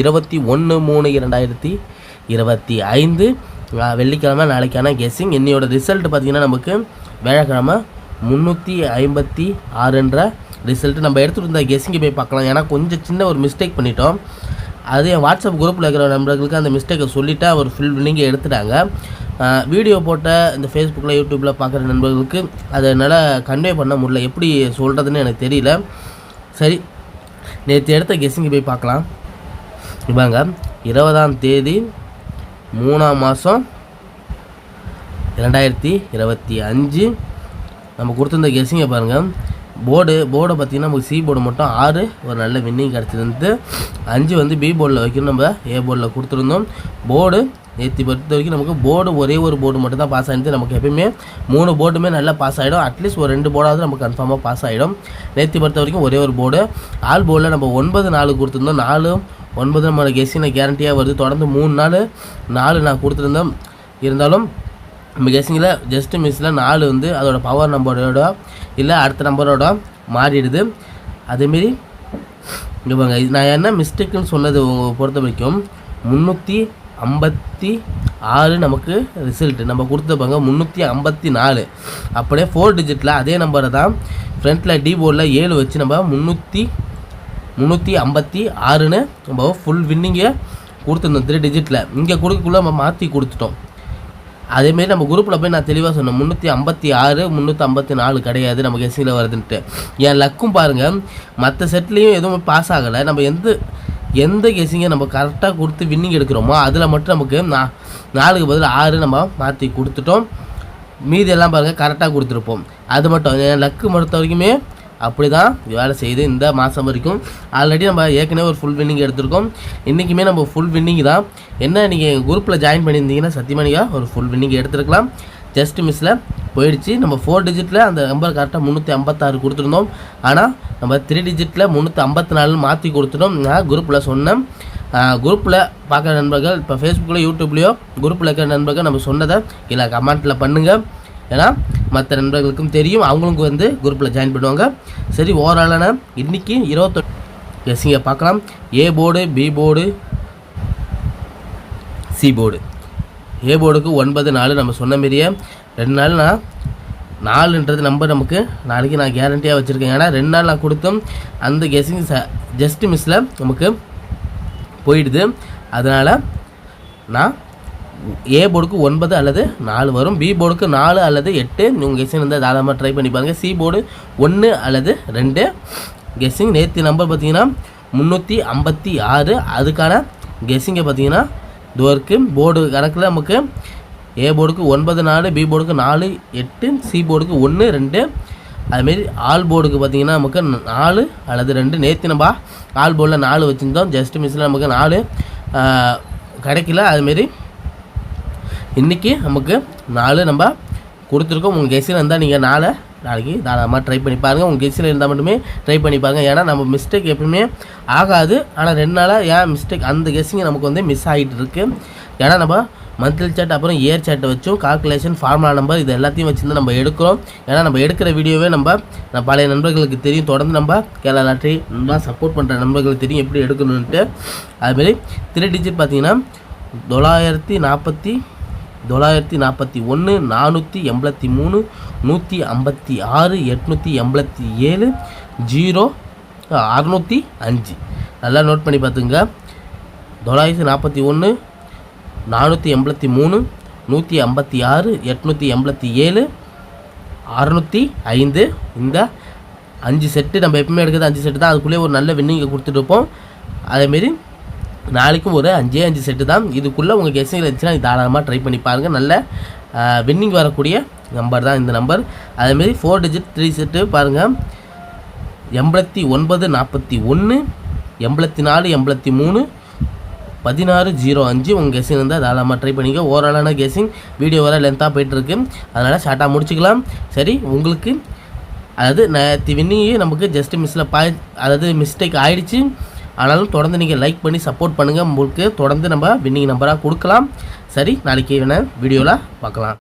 இருபத்தி ஒன்று மூணு இரண்டாயிரத்தி இருபத்தி ஐந்து. வெள்ளிக்கிழமை நாளைக்கான கெஸ்ஸிங் என்னையோட ரிசல்ட் பார்த்தீங்கன்னா நமக்கு வியாழக்கிழமை முந்நூற்றி ஐம்பத்தி ஆறுன்ற ரிசல்ட் நம்ம எடுத்துகிட்டு இருந்த கெஸ்ஸிங்கை போய் பார்க்கலாம். ஏன்னா கொஞ்சம் சின்ன ஒரு மிஸ்டேக் பண்ணிட்டோம். அது என் வாட்ஸ்அப் குரூப்பில் இருக்கிற நண்பர்களுக்கு அந்த மிஸ்டேக்கை சொல்லிவிட்டு அவர் ஃபுல் நீங்கள் எடுத்துட்டாங்க. வீடியோ போட்ட இந்த ஃபேஸ்புக்கில் யூடியூப்பில் பார்க்குற நண்பர்களுக்கு அதை என்னால் கன்வே பண்ண முடியல. எப்படி சொல்கிறதுன்னு எனக்கு தெரியல. சரி நேற்று எடுத்த கெஸ்ஸிங்கை போய் பார்க்கலாம். இவாங்க இருபதாம் தேதி மூணாம் மாதம் ரெண்டாயிரத்தி இருபத்தி அஞ்சு. நம்ம கொடுத்துருந்த கெஸ்ஸிங்கை பாருங்கள் போர்டு போர்டை பார்த்தீங்கன்னா நமக்கு சி போர்டு மட்டும் ஆறு ஒரு நல்ல வின்னிங் கிடச்சிருந்து அஞ்சு வந்து பி போர்டில் வைக்கணும். நம்ம ஏ போர்டில் கொடுத்துருந்தோம். போர்டு நேற்று பொறுத்த வரைக்கும் நமக்கு போர்டு ஒரே ஒரு போர்டு மட்டும் தான் பாஸ் ஆகிடுது நமக்கு எப்பயுமே மூணு போர்டுமே நல்லா பாஸ் ஆகிடும் அட்லீஸ்ட் ஒரு ரெண்டு போர்டாவது நமக்கு கன்ஃபார்மாக பாஸ் ஆகிடும் நேற்று பொறுத்த வரைக்கும் ஒரே ஒரு போர்டு ஆல் போர்டில் நம்ம ஒன்பது நாலு கொடுத்துருந்தோம். நாலு ஒன்பது நம்ம கெஸ்ஸிங் கேரண்டியாக வருது. தொடர்ந்து மூணு நாள் நாலு நான் கொடுத்துருந்தோம். இருந்தாலும் நம்ம கெஸ்ஸிங்கில் ஜஸ்ட் மிஸ்ஸில் நாலு வந்து அதோட பவர் நம்பரோட இல்லை அடுத்த நம்பரோட மாறிடுது. அதேமாரி இங்கே நான் என்ன மிஸ்டேக்குன்னு சொன்னது பொறுத்த வரைக்கும் முந்நூற்றி ஐம்பத்தி ஆறு நமக்கு ரிசல்ட்டு நம்ம கொடுத்துருப்பாங்க முந்நூற்றி ஐம்பத்தி நாலு. அப்படியே ஃபோர் டிஜிட்டில் அதே நம்பரை தான் ஃப்ரண்ட்டில் டி போர்டில் ஏழு வச்சு நம்ம முந்நூற்றி முந்நூற்றி ஐம்பத்தி ஆறுன்னு நம்ம ஃபுல் வின்னிங்கை கொடுத்துருந்தோம் த்ரீ டிஜிட்டில் இங்கே கொடுக்கக்குள்ளே நம்ம மாற்றி கொடுத்துட்டோம். அதேமாரி நம்ம குரூப்பில் போய் நான் தெளிவாக சொன்னேன் முந்நூற்றி ஐம்பத்தி ஆறு முந்நூற்றி ஐம்பத்தி நாலு கிடையாது நமக்கு எஸ்சியில் வருதுன்ட்டு. என் லக்கும் பாருங்கள் மற்ற செட்லேயும் எதுவும் பாஸ் ஆகலை. நம்ம எந்த எந்த கெஸிங்கை நம்ம கரெக்டாக கொடுத்து வின்னிங் எடுக்கிறோமோ அதில் மட்டும் நமக்கு நா நாலுக்கு பதில் ஆறு நம்ம மாற்றி கொடுத்துட்டோம். மீதி எல்லாம் பாருங்கள் கரெக்டாக கொடுத்துருப்போம். அது மட்டும் என் லக்கு பொறுத்த வரைக்குமே அப்படி தான் வேலை செய்யுது இந்த மாதம் வரைக்கும். ஆல்ரெடி நம்ம ஏற்கனவே ஒரு ஃபுல் வின்னிங் எடுத்திருக்கோம். இன்றைக்குமே நம்ம ஃபுல் வின்னிங் தான். என்ன நீங்கள் எங்கள் குரூப்பில் ஜாயின் பண்ணியிருந்தீங்கன்னா சத்தியமாக நீங்கள் ஒரு ஃபுல் வின்னிங் எடுத்துருக்கலாம். ஜஸ்ட் மிஸ்ஸில் போயிடுச்சு. நம்ம ஃபோர் டிஜிட்டில் அந்த நம்பர் கரெக்டாக முந்நூற்றி ஐம்பத்தாறு கொடுத்துருந்தோம். ஆனால் நம்ம த்ரீ டிஜிட்டில் முந்நூற்றி ஐம்பத்தி நாலு மாற்றி கொடுத்துட்டோம். நான் குரூப்பில் சொன்னேன். குரூப்பில் பார்க்குற நண்பர்கள் இப்போ ஃபேஸ்புக்கில் யூடியூப்லேயோ குரூப்பில் இருக்கிற நண்பர்கள் நம்ம சொன்னதை இல்லை கமெண்ட்டில் பண்ணுங்கள் ஏன்னா மற்ற நண்பர்களுக்கும் தெரியும். அவங்களுக்கும் வந்து குரூப்பில் ஜாயின் பண்ணுவாங்க. சரி ஓவராலான இன்றைக்கி இருபத்தொட்டு எஸ்ஸிங்க பார்க்கலாம். A board B board C board A போர்டுக்கு ஒன்பது நாலு நம்ம சொன்ன மாரியே ரெண்டு நாள் நான் நாலுன்றது நம்பர் நமக்கு நாளைக்கு நான் கேரண்டியாக வச்சுருக்கேன். ஏன்னா ரெண்டு நாள் நான் கொடுத்தும் அந்த கெஸிங் ச ஜஸ்ட் மிஸ்ஸில் நமக்கு போயிடுது. அதனால் நான் ஏ போர்டுக்கு ஒன்பது அல்லது நாலு வரும். பி போர்டுக்கு நாலு அல்லது எட்டு. உங்கள் கெஸ்ஸிங் இருந்தால் தாராளமாக ட்ரை பண்ணி பாருங்கள் சி போர்டு ஒன்று அல்லது ரெண்டு. கெஸ்ஸிங் நேற்று நம்பர் பார்த்தீங்கன்னா முந்நூற்றி ஐம்பத்தி ஆறு. அதுக்கான கெஸ்ஸிங்கை பார்த்தீங்கன்னா இதுவரைக்கும் போர்டு கணக்கில் நமக்கு ஏ போர்டுக்கு ஒன்பது நாலு பி போர்டுக்கு நாலு எட்டு சி போர்டுக்கு ஒன்று ரெண்டு. அதுமாரி ஆல் போர்டுக்கு பார்த்தீங்கன்னா நமக்கு நாலு அல்லது ரெண்டு. நேற்று நம்ம ஆல் போர்டில் நாலு வச்சுருந்தோம். ஜஸ்ட் மிஸ்ஸில் நமக்கு நாலு. கிடைக்கல. அதுமாரி இன்றைக்கி நமக்கு நாலு நம்ம கொடுத்துருக்கோம். உங்கள் கெஸ்டில் இருந்தால் நீங்கள் நாளை நாளைக்கு. தாராளமாக ட்ரை பண்ணி பாருங்கள் உங்கள் கெஸ்டில் இருந்தால் மட்டுமே ட்ரை பண்ணி பாருங்கள் ஏன்னா நம்ம மிஸ்டேக் எப்பவுமே ஆகாது. ஆனால் ரெண்டு நாளாக ஏன் மிஸ்டேக் அந்த கெஸ்ஸிங் நமக்கு வந்து மிஸ் ஆகிட்டு இருக்குது ஏன்னா நம்ம மந்த்லி சேட் அப்புறம் இயர் சேட்டை வச்சும். கால்குலேஷன் ஃபார்முலா நம்பர் இது எல்லாத்தையும் வச்சு நம்ம எடுக்கிறோம். ஏன்னா நம்ம எடுக்கிற வீடியோவே நம்ம நம்ம பழைய நண்பர்களுக்கு தெரியும். தொடர்ந்து நம்ம கேரளா லாட்ரி நல்லா சப்போர்ட் பண்ணுற நண்பர்களுக்கு தெரியும் எப்படி எடுக்கணுன்ட்டு அதுமாரி த்ரீ டிஜிட் பார்த்தீங்கன்னா தொள்ளாயிரத்தி நாற்பத்தி தொள்ளாயிரத்தி நாற்பத்தி ஒன்று நானூற்றி எண்பத்தி மூணு நூற்றி ஐம்பத்தி ஆறு எட்நூற்றி எண்பத்தி ஏழு ஜீரோ அறநூற்றி அஞ்சு. நல்லா நோட் பண்ணி பார்த்துங்க. தொள்ளாயிரத்தி நாற்பத்தி ஒன்று நானூற்றி எண்பத்தி மூணு நூற்றி ஐம்பத்தி ஆறு எட்நூற்றி எண்பத்தி ஏழு அறநூற்றி ஐந்து. இந்த அஞ்சு செட்டு நம்ம எப்பவுமே எடுக்கிறது அஞ்சு செட்டு தான். அதுக்குள்ளேயே ஒரு நல்ல வின்னிங்கை கொடுத்துட்டு இருப்போம். அதேமாரி நாளைக்கும் ஒரு அஞ்சே அஞ்சு செட்டு தான். இதுக்குள்ளே உங்கள் கெஸ்ஸிங் இருந்துச்சுன்னா தாராளமாக ட்ரை பண்ணி பாருங்கள் நல்ல வின்னிங் வரக்கூடிய நம்பர் தான் இந்த நம்பர் அதேமாரி ஃபோர் டிஜிட் த்ரீ செட்டு பாருங்கள் எண்பத்தி ஒன்பது நாற்பத்தி ஒன்று எண்பத்தி நாலு எண்பத்தி மூணு பதினாறு ஜீரோ அஞ்சு. உங்கள் கெஸ்ஸிங் இருந்தால் தாராளமாக ட்ரை பண்ணிக்க. ஓவராலான கெஸ்ஸிங் வீடியோ வர லென்த்தாக போயிட்டுருக்கு அதனால் ஷார்ட்டாக முடிச்சுக்கலாம். சரி உங்களுக்கு அதாவது நேற்று வின்னிங்கே நமக்கு ஜஸ்ட் மிஸ்ஸில் பாய் அதாவது மிஸ்டேக் ஆகிடுச்சி ஆனாலும் தொடர்ந்து நீங்கள் லைக் பண்ணி சப்போர்ட் பண்ணுங்கள் உங்களுக்கு தொடர்ந்து நம்ம வின்னிங் நம்பராக கொடுக்கலாம். சரி நாளைக்கு வேணால் வீடியோவில் பார்க்கலாம்.